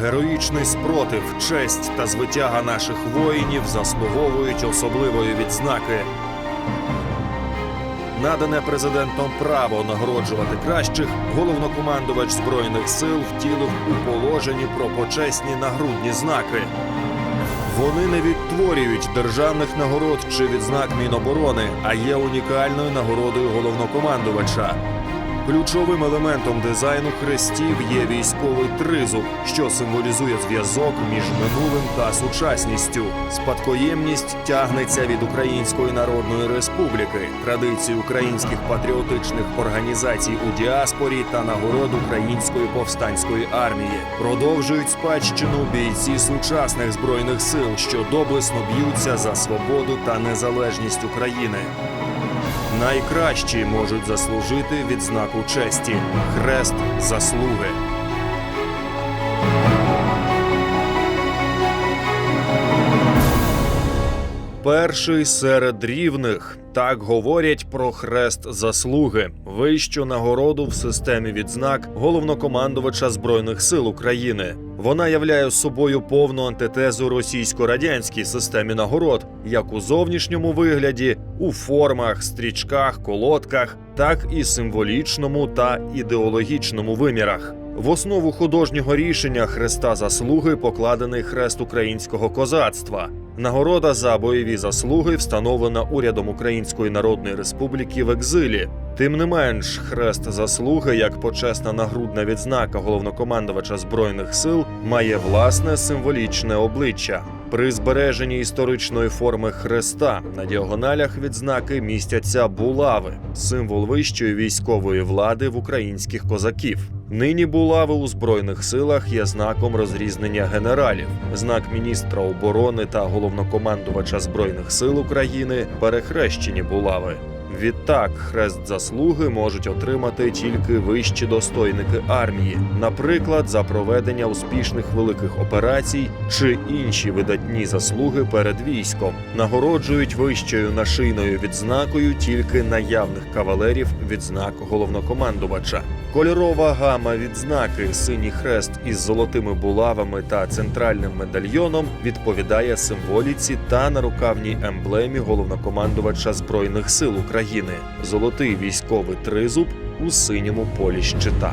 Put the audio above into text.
Героїчний спротив, честь та звитяга наших воїнів заслуговують особливої відзнаки. Надане президентом право нагороджувати кращих, головнокомандувач збройних сил втілив у положенні про почесні нагрудні знаки. Вони не відтворюють державних нагород чи відзнак Міноборони, а є унікальною нагородою головнокомандувача. Ключовим елементом дизайну хрестів є військовий тризуб, що символізує зв'язок між минулим та сучасністю. Спадкоємність тягнеться від Української Народної Республіки, традицій українських патріотичних організацій у діаспорі та нагород Української повстанської армії. Продовжують спадщину бійці сучасних збройних сил, що доблесно б'ються за свободу та незалежність України. Найкращі можуть заслужити відзнаку честі хрест заслуги. Перший серед рівних так говорять про хрест заслуги, вищу нагороду в системі відзнак головнокомандувача збройних сил України. Вона являє собою повну антитезу російсько-радянській системі нагород, як у зовнішньому вигляді, у формах, стрічках, колодках, так і символічному та ідеологічному вимірах. В основу художнього рішення хреста заслуги покладений хрест українського козацтва. Нагорода за бойові заслуги встановлена урядом Української Народної Республіки в екзилі. Тим не менш, хрест заслуги як почесна нагрудна відзнака головнокомандувача збройних сил має власне символічне обличчя. При збереженні історичної форми хреста на діагоналях відзнаки містяться булави, символ вищої військової влади в українських козаків. Нині булави у збройних силах є знаком розрізнення генералів. Знак міністра оборони та головнокомандувача збройних сил України перехрещені булави. Відтак, хрест заслуги можуть отримати тільки вищі достойники армії, наприклад, за проведення успішних великих операцій чи інші видатні заслуги перед військом. Нагороджують вищою нашийною відзнакою тільки наявних кавалерів відзнак головнокомандувача. Кольорова гама відзнаки синій хрест із золотими булавами та центральним медальйоном відповідає символіці та нарукавній емблемі головнокомандувача збройних сил України. Золотий військовий тризуб у синьому полі щита.